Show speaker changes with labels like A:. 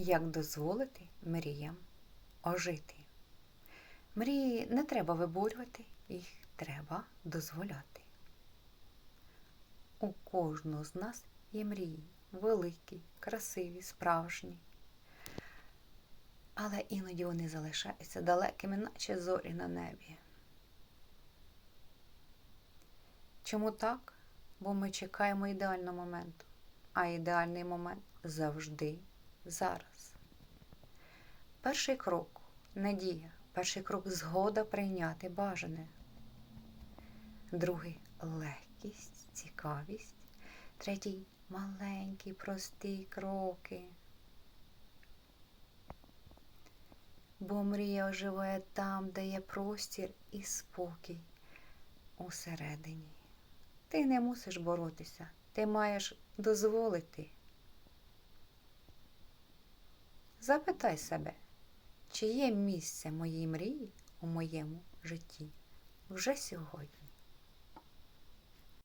A: Як дозволити мріям ожити? Мрії не треба виборювати, їх треба дозволяти. У кожного з нас є мрії, великі, красиві, справжні. Але іноді вони залишаються далекими, наче зорі на небі. Чому так? Бо ми чекаємо ідеального моменту, а ідеальний момент завжди зараз. Перший крок надія, перший крок згода прийняти бажане. Другий легкість, цікавість. Третій маленькі, прості кроки. Бо мрія оживає там, де є простір і спокій усередині. Ти не мусиш боротися, ти маєш дозволити. Запитай себе, чи є місце моїй мрії у моєму житті вже сьогодні.